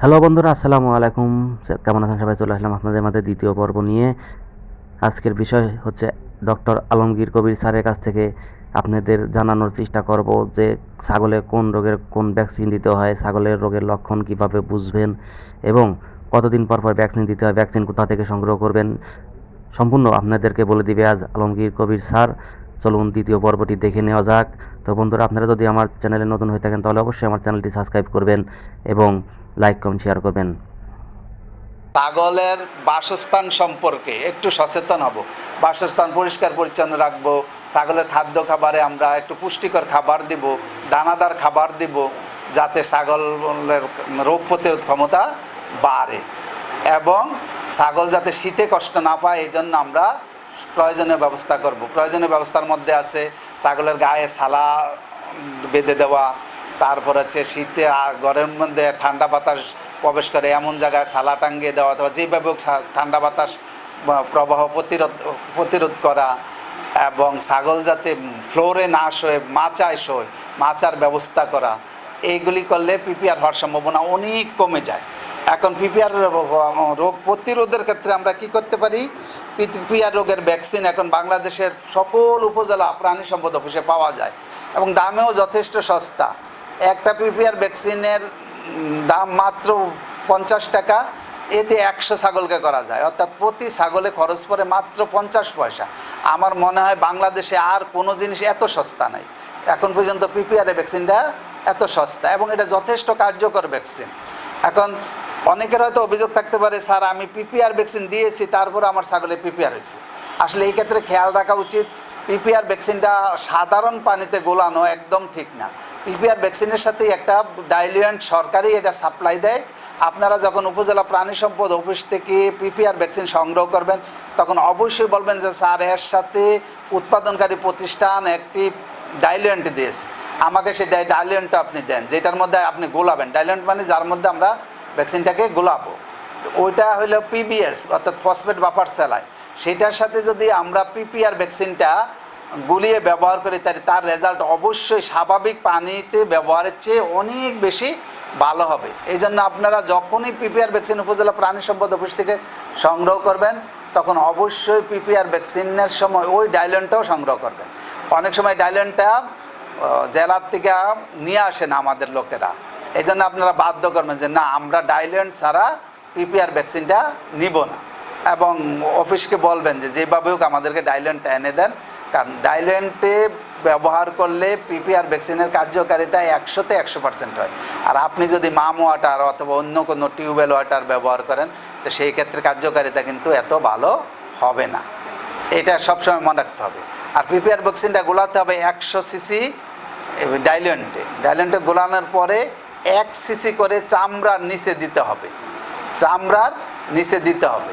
Hello বন্ধুরা, আসসালামু আলাইকুম। কেমন আছেন? সবাই চলে আসলাম আপনাদের মাঝে দ্বিতীয় পর্ব নিয়ে। আজকের বিষয় হচ্ছে ডক্টর আলমগীর কবির স্যারের কাছ থেকে আপনাদের জানানোর চেষ্টা করব যে ছাগলে কোন রোগের, কোন ভ্যাকসিন দিতে হয়, ছাগলের রোগের লক্ষণ কীভাবে বুঝবেন এবং কতদিন পর পর ভ্যাকসিন দিতে হয়, ভ্যাকসিন কোথা থেকে সংগ্রহ করবেন, সম্পূর্ণ আপনাদেরকে বলে দিবে আজ আলমগীর কবির স্যার। চলুন দ্বিতীয় পর্বটি দেখে নেওয়া যাক। তো বন্ধুরা, আপনারা যদি আমার চ্যানেলে নতুন হয়ে থাকেন, তাহলে অবশ্যই আমার চ্যানেলটি সাবস্ক্রাইব করবেন এবং লাইক কমেন্ট শেয়ার করবেন। ছাগলের বাসস্থান সম্পর্কে একটু সচেতন হব। বাসস্থান পরিষ্কার পরিচ্ছন্ন রাখব। ছাগলের খাদ্য খাবারে আমরা একটু পুষ্টিকর খাবার দিব, দানাদার খাবার দিব, যাতে ছাগলের রোগ প্রতিরোধ ক্ষমতা বাড়ে। এবং ছাগল যাতে শীতে কষ্ট না পায় এই জন্য আমরা প্রয়োজনীয় ব্যবস্থা করব। প্রয়োজনীয় ব্যবস্থার মধ্যে আছে ছাগলের গায়ে সালা বেঁধে দেওয়া তারপর হচ্ছে শীতে ঘরের মধ্যে ঠান্ডা বাতাস প্রবেশ করে, এমন জায়গায় সালা টাঙ্গিয়ে দেওয়া অথবা যেভাবে ঠান্ডা বাতাস প্রবাহ প্রতিরোধ প্রতিরোধ করা এবং ছাগল যাতে ফ্লোরে না শোয়, মাচায় শোয়, মাচার ব্যবস্থা করা, এইগুলি করলে পিপিআর হওয়ার সম্ভাবনা অনেক কমে যায়। এখন পিপিআর রোগ প্রতিরোধের ক্ষেত্রে আমরা কি করতে পারি? পিপিআর রোগের ভ্যাকসিন এখন বাংলাদেশের সকল উপজেলা প্রাণী সম্পদ অফিসে পাওয়া যায় এবং দামেও যথেষ্ট সস্তা। একটা পিপিআর ভ্যাকসিনের দাম মাত্র পঞ্চাশ টাকা, এতে একশো ছাগলকে করা যায়। অর্থাৎ প্রতি ছাগলে খরচ পড়ে মাত্র পঞ্চাশ পয়সা। আমার মনে হয় বাংলাদেশে আর কোনো জিনিস এত সস্তা নাই। এখন পর্যন্ত পিপিআর ভ্যাকসিনটা এত সস্তা এবং এটা যথেষ্ট কার্যকর ভ্যাকসিন। এখন অনেকের হয়তো অভিযোগ থাকতে পারে, স্যার, আমি পিপিআর ভ্যাকসিন দিয়েছি, তারপর আমার ছাগলে পিপিআর হয়েছে। আসলে এই ক্ষেত্রে খেয়াল রাখা উচিত, পিপিআর ভ্যাকসিনটা সাধারণ পানিতে গোলানো একদম ঠিক না। পিপিআর ভ্যাকসিনের সাথে একটা ডাইলিয়েন্ট সরকারি এটা সাপ্লাই দেয়। আপনারা যখন উপজেলা প্রাণী সম্পদ অফিস থেকে পিপিআর ভ্যাকসিন সংগ্রহ করবেন, তখন অবশ্যই বলবেন যে, স্যার, এর সাথে উৎপাদনকারী প্রতিষ্ঠান একটি ডাইলিয়েন্ট দিয়েছে। আমাকে সেই ডাইলিয়েন্টটা আপনি দেন, যেটার মধ্যে আপনি গোলাবেন। ডাইলিয়েন্ট মানে যার মধ্যে আমরা ভ্যাকসিনটাকে গোলাবো। ওইটা হলো পিবিএস অর্থাৎ ফসফেট বাফার স্যালাই সেটার সাথে যদি আমরা পিপিআর ভ্যাকসিনটা গুলিয়ে ব্যবহার করি তাহলে তার রেজাল্ট অবশ্যই স্বাভাবিক পানিতে ব্যবহারের চেয়ে অনেক বেশি ভালো হবে। এই জন্য আপনারা যখনই পিপিআর ভ্যাকসিন উপজেলা প্রাণী সম্পদ অফিস থেকে সংগ্রহ করবেন, তখন অবশ্যই পিপিআর ভ্যাকসিনের সময় ওই ডাইলনটাও সংগ্রহ করবেন। অনেক সময় ডাইলনটা জেলার থেকে নিয়ে আসেন আমাদের লোকেরা। এই জন্য আপনারা বাধ্য করবেন যে না, আমরা ডাইল্যান্ড ছাড়া পিপিআর ভ্যাকসিনটা নিব না। এবং অফিসকে বলবেন যে, যেভাবে হোক আমাদেরকে ডাইল্যান্ডটা এনে দেন। কারণ ডাইল্যান্ডে ব্যবহার করলে পিপিআর ভ্যাকসিনের কার্যকারিতা একশোতে একশো পার্সেন্ট হয়। আর আপনি যদি মাম ওয়াটার অথবা অন্য কোনো টিউবওয়েল ওয়াটার ব্যবহার করেন, তো সেই ক্ষেত্রে কার্যকারিতা কিন্তু এত ভালো হবে না। এটা সবসময় মনে রাখতে হবে। আর পিপিআর ভ্যাকসিনটা গোলাতে হবে একশো সিসি ডাইলেন্টে। ডাইলেন্টে গোলানোর পরে এক সিসি করে চামড়ার নিচে দিতে হবে। চামড়ার নিচে দিতে হবে।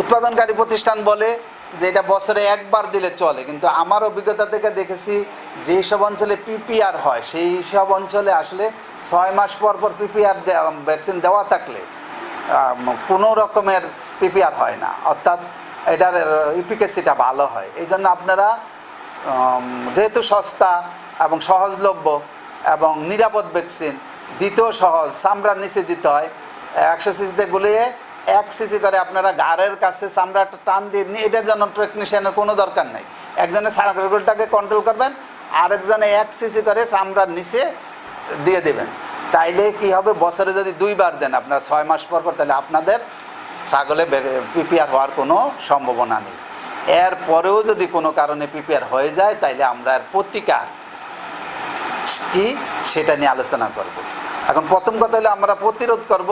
উৎপাদনকারী প্রতিষ্ঠান বলে যে এটা বছরে একবার দিলে চলে, কিন্তু আমার অভিজ্ঞতা থেকে দেখেছি যেই সব অঞ্চলে পিপিআর হয়, সেই সব অঞ্চলে আসলে ছয় মাস পর পর পিপিআর ভ্যাকসিন দেওয়া থাকলে কোনো রকমের পিপিআর হয় না। অর্থাৎ এটার ইফিকেসিটা ভালো হয়। এই জন্য আপনারা যেহেতু সস্তা এবং সহজলভ্য এবং নিরাপদ ভ্যাকসিন দিতেও সহজ চামড়ার নিচে দিতে হয়, একশো সিসিতে গুলিয়ে এক সিসি করে আপনারা গাড়ের কাছে চামড়াটা টান দিয়ে এটার জন্য টেকনিশিয়ানের কোনো দরকার নেই। একজনে সার্কুলটাকে কন্ট্রোল করবেন, আরেকজনে এক সিসি করে চামড়ার নিচে দিয়ে দেবেন। তাইলে কি হবে? বছরে যদি দুইবার দেন আপনার ছয় মাস পর পর, তাহলে আপনাদের ছাগলে পিপিআর হওয়ার কোনো সম্ভাবনা নেই। এর পরেও যদি কোনো কারণে পিপিআর হয়ে যায়, তাইলে আমরা এর প্রতিকার কি সেটা নিয়ে আলোচনা করব। এখন প্রথম কথা হলো আমরা প্রতিরোধ করব।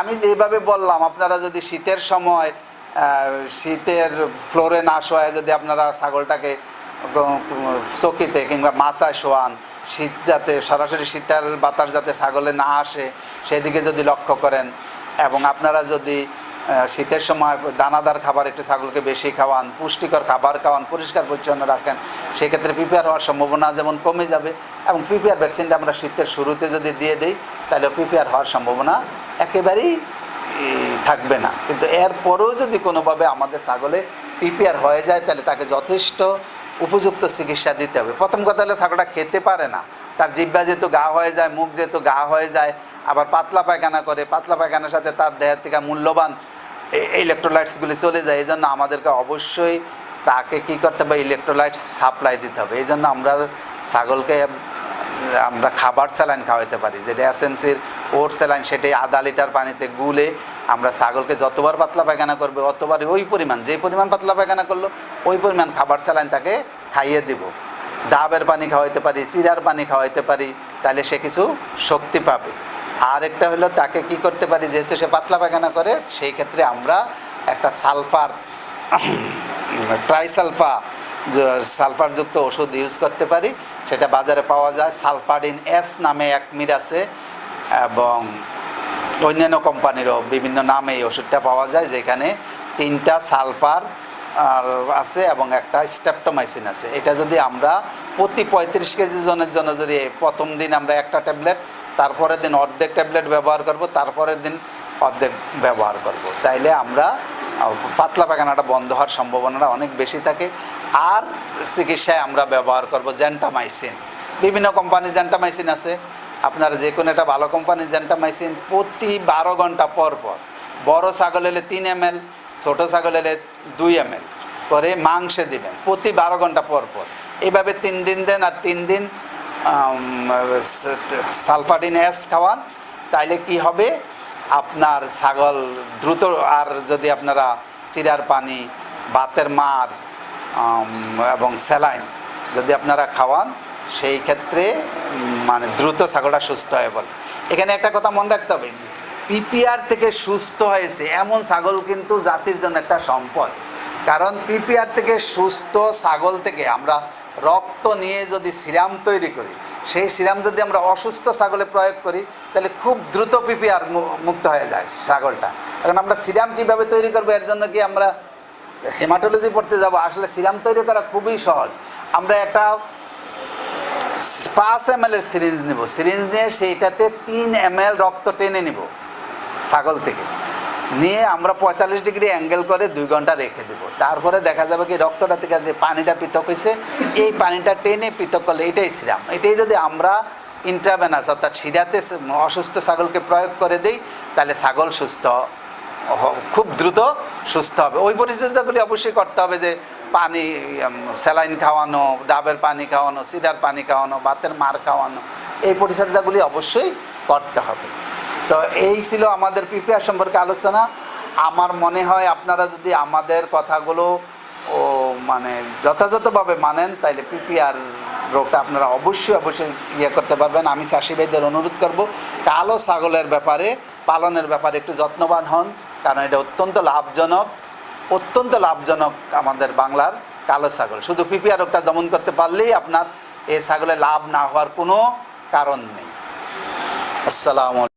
আমি যেভাবে বললাম, আপনারা যদি শীতের সময় শীতের ফ্লোরে না শোয়ায়, যদি আপনারা ছাগলটাকে চকিতে কিংবা মাছায় শোয়ান, শীত যাতে, সরাসরি শীতের বাতাস যাতে ছাগলে না আসে, সেদিকে যদি লক্ষ্য করেন, এবং আপনারা যদি শীতের সময় দানাদার খাবার, একটু ছাগলকে বেশি খাওয়ান, পুষ্টিকর খাবার খাওয়ান, পরিষ্কার পরিচ্ছন্ন রাখেন, সেক্ষেত্রে পিপিআর হওয়ার সম্ভাবনা যেমন কমে যাবে এবং পিপিআর ভ্যাকসিনটা আমরা শীতের শুরুতে যদি দিয়ে দিই, তাহলে পিপিআর হওয়ার সম্ভাবনা একেবারেই থাকবে না। কিন্তু এরপরেও যদি কোনোভাবে আমাদের ছাগলে পিপিআর হয়ে যায়, তাহলে তাকে যথেষ্ট উপযুক্ত চিকিৎসা দিতে হবে। প্রথম কথা হলো ছাগলটা খেতে পারে না। তার জিব্বা যেহেতু গা হয়ে যায়, মুখ যেহেতু গা হয়ে যায়, আবার পাতলা পায়খানা করে, পাতলা পায়খানার সাথে তার দেহের থেকে মূল্যবান ইলেকট্রোলাইটসগুলি চলে যায়, এই জন্য আমাদেরকে অবশ্যই তাকে কি করতে হবে? ইলেকট্রোলাইটস সাপ্লাই দিতে হবে। এই জন্য আমরা ছাগলকে আমরা খাবার স্যালাইন খাওয়াতে পারি। যেটা এসএমসির ওর স্যালাইন, সেটাই আধা লিটার পানিতে গুলে আমরা ছাগলকে যতবার পাতলা পায়খানা করবে অতবার ওই পরিমাণ, যে পরিমাণ পাতলা পায়খানা করল, ওই পরিমাণ খাবার স্যালাইন তাকে খাইয়ে দিব। ডাবের পানি খাওয়াইতে পারি, চিরার পানি খাওয়াইতে পারি, তাহলে সে কিছু শক্তি পাবে। আর একটা হলো তাকে কি করতে পারি, যেহেতু সে পাতলা পায়খানা করে, সেই ক্ষেত্রে আমরা একটা সালফার ট্রাইসালফা সালফারযুক্ত ওষুধ ইউজ করতে পারি। সেটা বাজারে পাওয়া যায় সালফাডিন এস নামে এক মির আছে, এবং অন্যান্য কোম্পানিরও বিভিন্ন নামে এই ওষুধটা পাওয়া যায়, যেখানে তিনটা সালফার, আর আছে এবং একটা স্টেপটোমাইসিন আছে। এটা যদি আমরা প্রতি পঁয়ত্রিশ কেজি জনের জন্য যদি প্রথম দিন আমরা একটা ট্যাবলেট তারপরের দিন অর্ধেক ট্যাবলেট ব্যবহার করব, তারপরের দিন অর্ধেক ব্যবহার করব। তাইলে আমরা পাতলা পায়খানাটা বন্ধ হওয়ার সম্ভাবনাটা অনেক বেশি থাকে। আর চিকিৎসায় আমরা ব্যবহার করব জ্যান্টামাইসিন বিভিন্ন কোম্পানির জ্যান্টামাইসিন আছে। আপনারা যে কোনো একটা ভালো কোম্পানির জ্যান্টামাইসিন প্রতি বারো ঘণ্টা পর পর। বড় ছাগল হলে তিন এম এল ছোটো ছাগল হলে দুই এম এল করে মাংসে দিবেন প্রতি বারো ঘণ্টা পর পর। এইভাবে তিন দিন দেন আর তিন দিন সালফাডিন এস খাওয়ান, তাইলে কি হবে? আপনার ছাগল দ্রুত, আর যদি আপনারা চিরার পানি বাতের মার এবং স্যালাইন যদি আপনারা খাওয়ান, সেই ক্ষেত্রে মানে দ্রুত ছাগলটা সুস্থ হয়ে পড়ে এখানে একটা কথা মনে রাখতে হবে পিপিআর থেকে সুস্থ হয়েছে এমন ছাগল কিন্তু জাতির জন্য একটা সম্পদ। কারণ পিপিআর থেকে সুস্থ ছাগল থেকে আমরা রক্ত নিয়ে যদি সিরাম তৈরি করি, সেই সিরাম যদি আমরা অসুস্থ ছাগলে প্রয়োগ করি, তাহলে খুব দ্রুত পিপিআর মুক্ত হয়ে যায় ছাগলটা। এখন আমরা সিরাম কীভাবে তৈরি করব, এর জন্য কি আমরা হেমাটোলজি পড়তে যাব? আসলে সিরাম তৈরি করা খুবই সহজ। আমরা একটা পাঁচ এম এর সিরিঞ্জ নিব। সিরিঞ্জ নিয়ে সেইটাতে তিন এম রক্ত টেনে নিব ছাগল থেকে। নিয়ে আমরা পঁয়তাল্লিশ ডিগ্রি অ্যাঙ্গেল করে দুই ঘণ্টা রেখে দেব। তারপরে দেখা যাবে কি রক্তটা থেকে যে পানিটা পৃথক হয়েছে, এই পানিটা টেনে পৃথক করলে এটাই সিরাম। এটাই যদি আমরা ইন্ট্রাভেনাস অর্থাৎ শিরাতে অসুস্থ ছাগলকে প্রয়োগ করে দিই, তাহলে ছাগল সুস্থ খুব দ্রুত সুস্থ হবে। ওই পরিচর্যাগুলি অবশ্যই করতে হবে যে পানি স্যালাইন খাওয়ানো, ডাবের পানি খাওয়ানো সিডার পানি খাওয়ানো বাতের মার খাওয়ানো, এই পরিচর্যাগুলি অবশ্যই করতে হবে। তো এই ছিল আমাদের পিপিআর সম্পর্কে আলোচনা। আমার মনে হয় আপনারা যদি আমাদের কথাগুলো, ও মানে যথাযথভাবে মানেন, তাইলে পিপিআর রোগটা আপনারা অবশ্যই অবশ্যই ইয়ে করতে পারবেন। আমি চাষি ভাইদের অনুরোধ করব, কালো ছাগলের ব্যাপারে, পালনের ব্যাপারে একটু যত্নবান হন, কারণ এটা অত্যন্ত লাভজনক অত্যন্ত লাভজনক আমাদের বাংলার কালো ছাগল। শুধু পিপিআর রোগটা দমন করতে পারলেই আপনার এই ছাগলে লাভ না হওয়ার কোনো কারণ নেই। আসসালামু